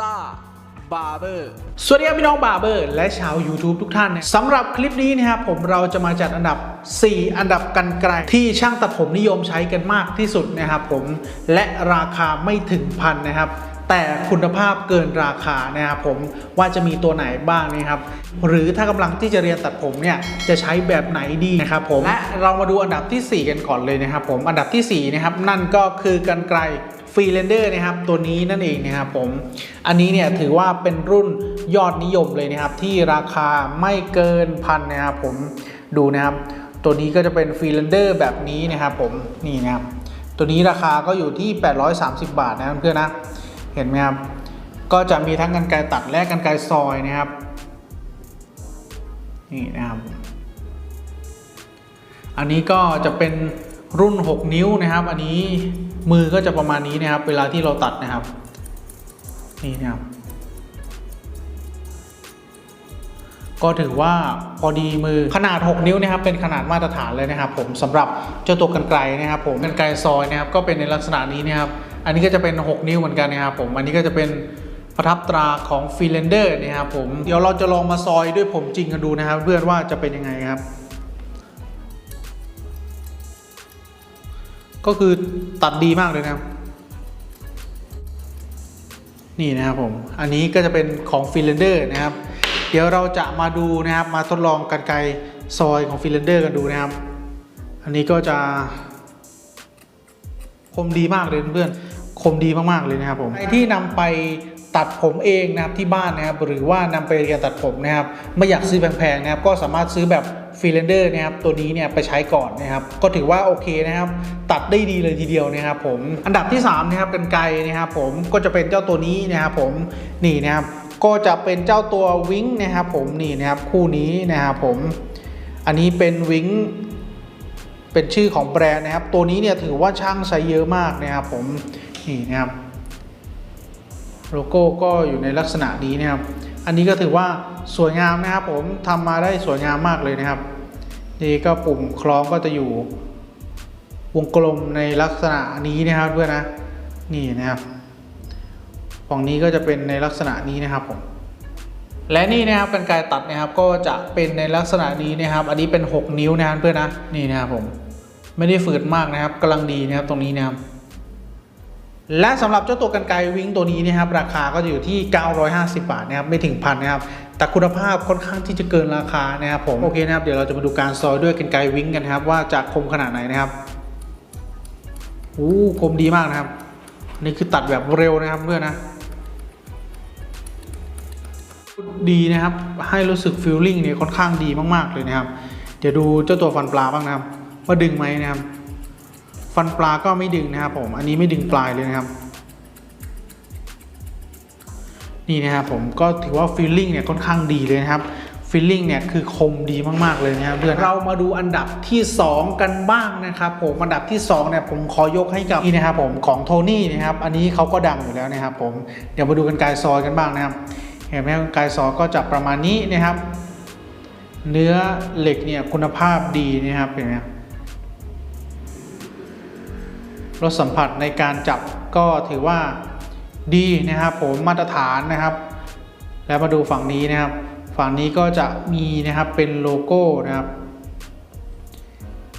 ต้าบาร์เบอร์สวัสดีครับพี่น้องบาร์เบอร์และชาว YouTube ทุกท่านนะสำหรับคลิปนี้นะครับผมเราจะมาจัดอันดับ 4 อันดับกันไกลที่ช่างตัดผมนิยมใช้กันมากที่สุดนะครับผมและราคาไม่ถึงพันนะครับแต่คุณภาพเกินราคานะครับผมว่าจะมีตัวไหนบ้างนะครับ หรือถ้ากำลังที่จะเรียนตัดผมเนี่ยจะใช้แบบไหนดีนะครับผมและเรามาดูอันดับที่ 4 กันก่อนเลยนะครับผมอันดับที่4นะครับนั่นก็คือกันไกล ฟรีเลนเดอร์นะครับตัวนี้นั่นเองนะครับผม อันนี้เนี่ยถือว่าเป็นรุ่นยอดนิยมเลยนะครับ ที่ราคาไม่เกินพันนะครับผมดูนะครับ ตัวนี้ก็จะเป็นฟรีเลนเดอร์แบบนี้นะครับผมนี่นะครับตัวนี้ราคาก็อยู่ที่ 830 บาทนะเพื่อนๆนะเห็นไหมครับก็จะมีทั้งกันไกรตัดและกันไกรซอยนะครับนี่นะครับ อันนี้ก็จะเป็นรุ่น 6 นิ้วนะครับ อันนี้ มือก็จะประมาณนี้นะครับ เวลาที่เราตัดนะครับนี่นะครับ ก็ถือว่าพอดีมือขนาด 6 นิ้วนะครับ เป็นขนาดมาตรฐานเลยนะครับ ผมสำหรับเจ้าตัวกันไกลนะครับ ผมกันไกลซอยนะครับ ก็เป็นในลักษณะนี้นะครับ อันนี้ก็จะเป็น 6 นิ้วเหมือนกันนะครับ ผมอันนี้ก็จะเป็นประทับตราของฟรีเลนเดอร์นะครับผมเดี๋ยวเราจะลองมาซอยด้วยผมจริงกันดูนะครับ เพื่อนว่าจะเป็นยังไงครับ ก็คือตัดดีมากเลยนะครับ นี่นะครับผม อันนี้ก็จะเป็นของฟิลเลนเดอร์นะครับ เดี๋ยวเราจะมาดูนะครับ มาทดลองกันไกลซอยของฟิลเลนเดอร์กันดูนะครับ อันนี้ก็จะคมดีมากเลยเพื่อนๆคมดีมากๆเลยนะครับผมใครที่นำไป ตัดผมเองนะครับที่บ้านนะครับหรือว่านำไปเรียนตัดผมนะครับไม่อยากซื้อแพงๆนะครับก็สามารถซื้อแบบฟรีเลนเดอร์นะครับตัวนี้เนี่ยไปใช้ก่อนนะครับก็ถือว่าโอเคนะครับตัดได้ดีเลยทีเดียวนะครับผมอันดับที่3นะครับเป็นไกลนะครับผมก็จะเป็นเจ้าตัวนี้นะครับผมนี่นะครับก็จะเป็นเจ้าตัววิงนะครับผมนี่นะครับคู่นี้นะครับผมอันนี้เป็นวิงเป็นชื่อของแบรนด์นะครับตัวนี้เนี่ยถือว่าช่างใช้เยอะมากนะครับผมนี่นะครับ โลโก้ก็อยู่ในลักษณะนี้นะครับ อันนี้ก็ถือว่าสวยงามนะครับผมทำมาได้สวยงามมากเลยนะครับ นี่ก็ปุ่มคล้องก็จะอยู่ วงกลมในลักษณะนี้นะครับเพื่อนนะ นี่นะครับฝั่งนี้ก็จะเป็นในลักษณะนี้นะครับผมและนี่นะครับเป็นกรตัดนะครับก็จะเป็นในลักษณะนี้นะครับ อันนี้เป็น 6 นิ้วนะครับเพื่อนนะนี่นะครับผมไม่ได้ฝืดมากนะครับกำลังดีนะครับตรงนี้นะครับ และสำหรับเจ้าตัวกันไกวิงตัวนี้นะครับราคาก็จะอยู่ที่ 950 บาทนะครับไม่ถึงพันนะครับแต่คุณภาพค่อนข้างที่จะเกินราคานะครับผมโอเคนะครับเดี๋ยวเราจะมาดูการซอยด้วยกันไกวิงกันครับว่าจะคมขนาดไหนนะครับอู้คมดีมากนะครับ นี่คือตัดแบบเร็วนะครับเพื่อนนะดีนะครับให้รู้สึกฟิลลิ่งเนี่ยค่อนข้างดีมากๆเลยนะครับ เดี๋ยวดูเจ้าตัวฟันปลาบ้างนะครับ ว่าดึงไหมนะครับ ฟันปลาก็ไม่ดึงนะครับผมอันนี้ไม่ดึงปลายเลยนะครับ นี่นะครับผมก็ถือว่าฟีลลิ่งเนี่ยค่อนข้างดีเลยนะครับฟีลลิ่งเนี่ยคือคมดีมาก ๆ เลยนะครับเพื่อนเรามาดูอันดับที่ 2 กันบ้างนะครับผมอันดับที่2เนี่ยผมขอยกให้กับนี่นะครับผมของโทนี่นะครับอันนี้เขาก็ดังอยู่แล้วนะครับผมเดี๋ยวมาดูกันกายซอยกันบ้างนะครับเห็นไหมครับกายซอยก็จะประมาณนี้นะครับ เนื้อเหล็กเนี่ยคุณภาพดีนะครับเห็นไหม รสสัมผัสในการจับก็ถือว่าดีนะครับผมมาตรฐานนะครับ แล้วมาดูฝั่งนี้นะครับ ฝั่งนี้ก็จะมีนะครับเป็นโลโก้นะครับ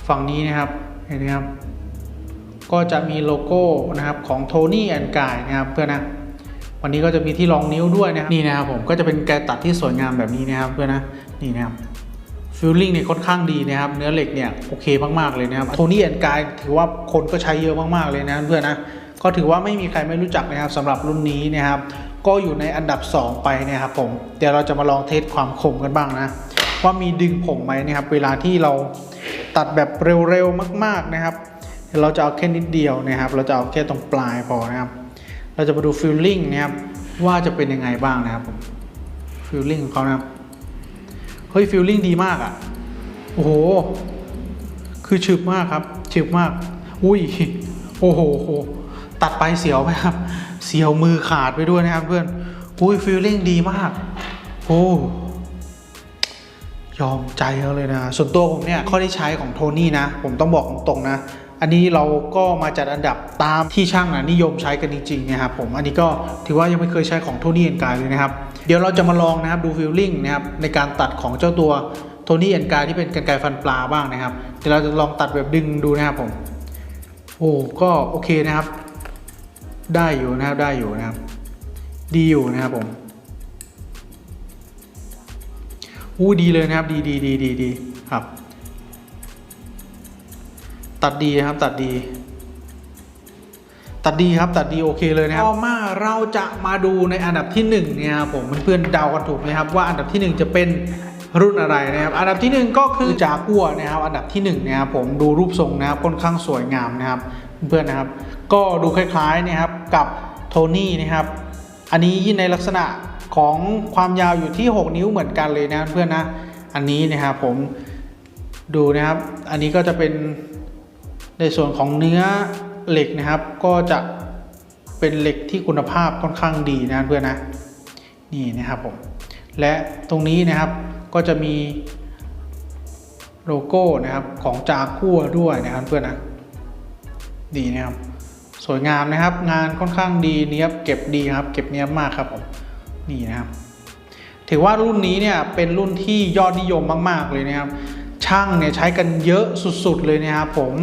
ฝั่งนี้นะครับเห็นไหมครับ ก็จะมีโลโก้นะครับของโทนี่แอนกายนะครับเพื่อนนะวันนี้ก็จะมีที่รองนิ้วด้วยนะครับนี่นะครับผมก็จะเป็นแกตัดที่สวยงามแบบนี้นะครับเพื่อนนะนี่นะครับ ฟิลลิ่งเนี่ยค่อนข้างดีนะครับ เนื้อเหล็กเนี่ยโอเคมากๆเลยนะครับโทนี่แอนกายถือว่าคนก็ใช้เยอะมากๆเลยนะเพื่อนนะก็ถือว่าไม่มีใครไม่รู้จักนะครับสำหรับรุ่นนี้นะครับ ก็อยู่ในอันดับ 2 ไปนะครับผมเดี๋ยวเราจะมาลองเทสความคมกันบ้างนะ ว่ามีดึงผมไหมนะครับ เวลาที่เราตัดแบบเร็วๆมาก ๆนะครับ เราจะเอาแค่นิดเดียวนะครับ เราจะเอาแค่ตรงปลายพอนะครับ เราจะมาดูฟิลลิ่งนะครับว่าจะเป็นยังไงบ้างนะครับผมฟิลลิ่งของเขานะครับ เฮ้ยฟิลลิ่งดีมากอะ่ะ โอ้โห คือฉึบมากครับฉึบมาก อุ้ย โอ้โห ตัดไปเสียวไหมครับ เสียวมือขาดไปด้วยนะครับเพื่อน อุ้ยฟิลลิ่งดีมาก โอ้ยอมใจเขาเลยนะ ส่วนตัวผมเนี่ย ข้อที่ใช้ของโทนี่นะ ผมต้องบอกตรงๆนะ อันนี้เราก็มาจัดอันดับตามที่ช่างนะนิยมใช้กันจริงๆนะครับผมอันนี้ก็ถือว่ายังไม่เคยใช้ของโทนี่แอนกายเลยนะครับ เดี๋ยวเราจะมาลองนะครับดูฟิลลิ่งนะครับในการตัดของเจ้าตัวโทนี่แอนกายที่เป็นกันไกรฟันปลาบ้างนะครับเดี๋ยวเราจะลองตัดแบบดึงดูนะครับผมโอ้ก็โอเคนะครับ ได้อยู่นะครับได้อยู่นะครับ ดีอยู่นะครับผมอู้ดีเลยนะครับ ดีดีดีดีดีครับ ตัดดีครับ ตัดดี ตัดดีครับ ตัดดีโอเคเลยนะครับต่อมาเราจะมาดูในอันดับที่หนึ่งเนี่ยครับผมเพื่อนๆเดากันถูกไหมครับว่าอันดับที่หนึ่งจะเป็นรุ่นอะไรนะครับ อันดับที่หนึ่งก็คือจากัวนะครับ อันดับที่หนึ่งนะครับผมดูรูปทรงนะครับค่อนข้างสวยงามนะครับ เพื่อนๆนะครับ ก็ดูคล้ายๆนะครับกับโทนี่นะครับ อันนี้ยินในลักษณะของความยาวอยู่ที่ 6 นิ้วเหมือนกันเลยนะเพื่อนนะ อันนี้นะครับผมดูนะครับ อันนี้ก็จะเป็น ในส่วนของเนื้อเหล็กนะครับ ก็จะเป็นเหล็กที่คุณภาพค่อนข้างดีนะเพื่อนนะนี่นะครับผมและตรงนี้นะครับก็จะมีโลโก้นะครับของจากัวด้วยนะครับเพื่อนนะดีนะครับ สวยงามนะครับ งานค่อนข้างดีเนี้ยบเก็บดีครับ เก็บเนี้ยบมากครับผมนี่นะครับ ถือว่ารุ่นนี้เนี่ยเป็นรุ่นที่ยอดนิยมมาก ๆ เลยนะครับ ช่างเนี่ยใช้กันเยอะสุด ๆ เลยนะครับผม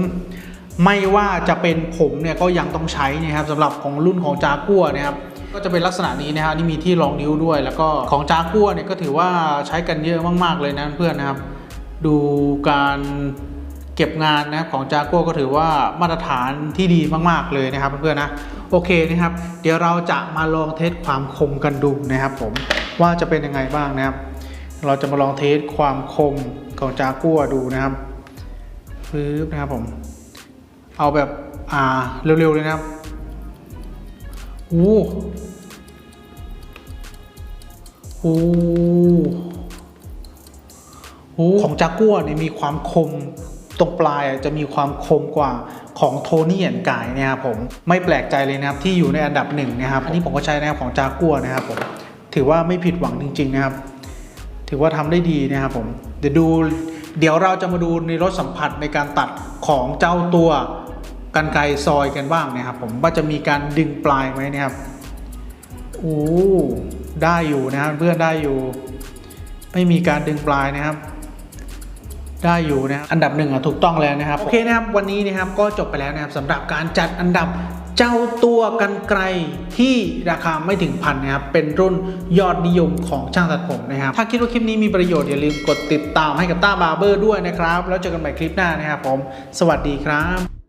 ไม่ว่าจะเป็นผมเนี่ยก็ยังต้องใช้นะครับสำหรับของรุ่นของจากัวนะครับก็จะเป็นลักษณะนี้นะครับนี่มีที่รองนิ้วด้วย แล้วก็ของจากัวเนี่ยก็ถือว่าใช้กันเยอะมากๆเลยนะเพื่อนนะครับ ดูการเก็บงานนะครับของจากัวก็ถือว่ามาตรฐานที่ดีมากๆเลยนะครับเพื่อนๆนะโอเคนะครับ เดี๋ยวเราจะมาลองเทสความคมกันดูนะครับ ผมว่าจะเป็นยังไงบ้างนะครับ เราจะมาลองเทสความคมของจากัวดูนะครับปึ๊บนะครับผม เอาแบบอ่าเร็วๆเลยนะครับโอ้โหหูของจากัวเนี่ยมีความคมตรงปลายอะจะมีความคมกว่าของโทนี่แอนกายนะครับผมไม่แปลกใจเลยนะครับที่อยู่ในอันดับหนึ่งนะครับอันนี้ผมก็ใช้นะครับของจากัวนะครับผมถือว่าไม่ผิดหวังจริง ๆนะครับ ถือว่าทำได้ดีนะครับผมเดี๋ยวดูเดี๋ยวเราจะมาดูในรสสัมผัสในการตัดของเจ้าตัว กันไกรซอยกันบ้างนะครับผมว่าจะมีการดึงปลายไหมนะครับโอ้ได้อยู่นะครับเพื่อนได้อยู่ ไม่มีการดึงปลายนะครับ ได้อยู่นะอันดับหนึ่งอะถูกต้องแล้วนะครับโอเคนะครับวันนี้นะครับก็จบไปแล้วนะครับสำหรับการจัดอันดับเจ้าตัวกันไกลที่ราคาไม่ถึงพันนะครับเป็นรุ่นยอดนิยมของช่างตัดผมนะครับ ถ้าคิดว่าคลิปนี้มีประโยชน์อย่าลืมกดติดตามให้กับต้าบาร์เบอร์ด้วยนะครับ แล้วเจอกันใหม่คลิปหน้านะครับผม สวัสดีครับ